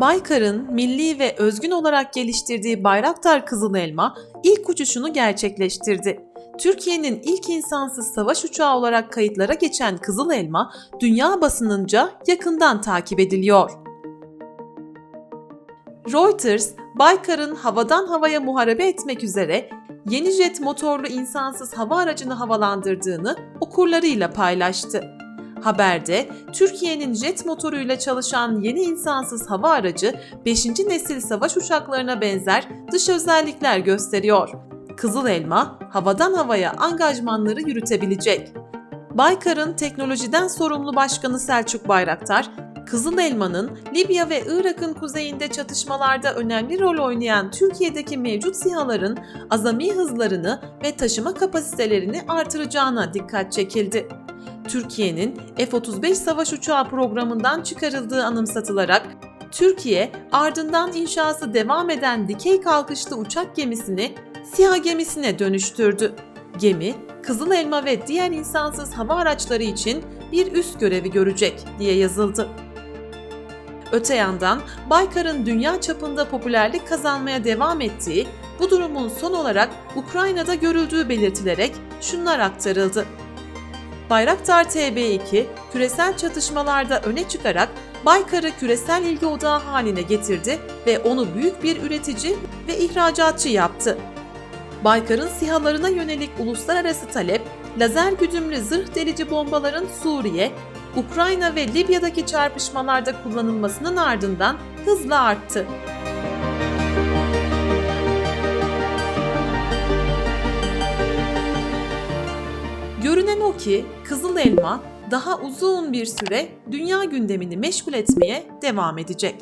Baykar'ın milli ve özgün olarak geliştirdiği Bayraktar Kızıl Elma ilk uçuşunu gerçekleştirdi. Türkiye'nin ilk insansız savaş uçağı olarak kayıtlara geçen Kızıl Elma, dünya basınınca yakından takip ediliyor. Reuters, Baykar'ın havadan havaya muharebe etmek üzere yeni jet motorlu insansız hava aracını havalandırdığını okurlarıyla paylaştı. Haberde Türkiye'nin jet motoruyla çalışan yeni insansız hava aracı 5. nesil savaş uçaklarına benzer dış özellikler gösteriyor. Kızıl Elma havadan havaya angajmanları yürütebilecek. Baykar'ın teknolojiden sorumlu başkanı Selçuk Bayraktar, Kızıl Elma'nın Libya ve Irak'ın kuzeyinde çatışmalarda önemli rol oynayan Türkiye'deki mevcut SİHA'ların azami hızlarını ve taşıma kapasitelerini artıracağına dikkat çekildi. Türkiye'nin F-35 savaş uçağı programından çıkarıldığı anımsatılarak Türkiye ardından inşası devam eden dikey kalkışlı uçak gemisini SİHA gemisine dönüştürdü. Gemi, Kızıl Elma ve diğer insansız hava araçları için bir üst görevi görecek diye yazıldı. Öte yandan Baykar'ın dünya çapında popülerlik kazanmaya devam ettiği, bu durumun son olarak Ukrayna'da görüldüğü belirtilerek şunlar aktarıldı. Bayraktar TB2 küresel çatışmalarda öne çıkarak Baykar'ı küresel ilgi odağı haline getirdi ve onu büyük bir üretici ve ihracatçı yaptı. Baykar'ın sihalarına yönelik uluslararası talep, lazer güdümlü zırh delici bombaların Suriye, Ukrayna ve Libya'daki çarpışmalarda kullanılmasının ardından hızla arttı. O ki Kızıl Elma daha uzun bir süre dünya gündemini meşgul etmeye devam edecek.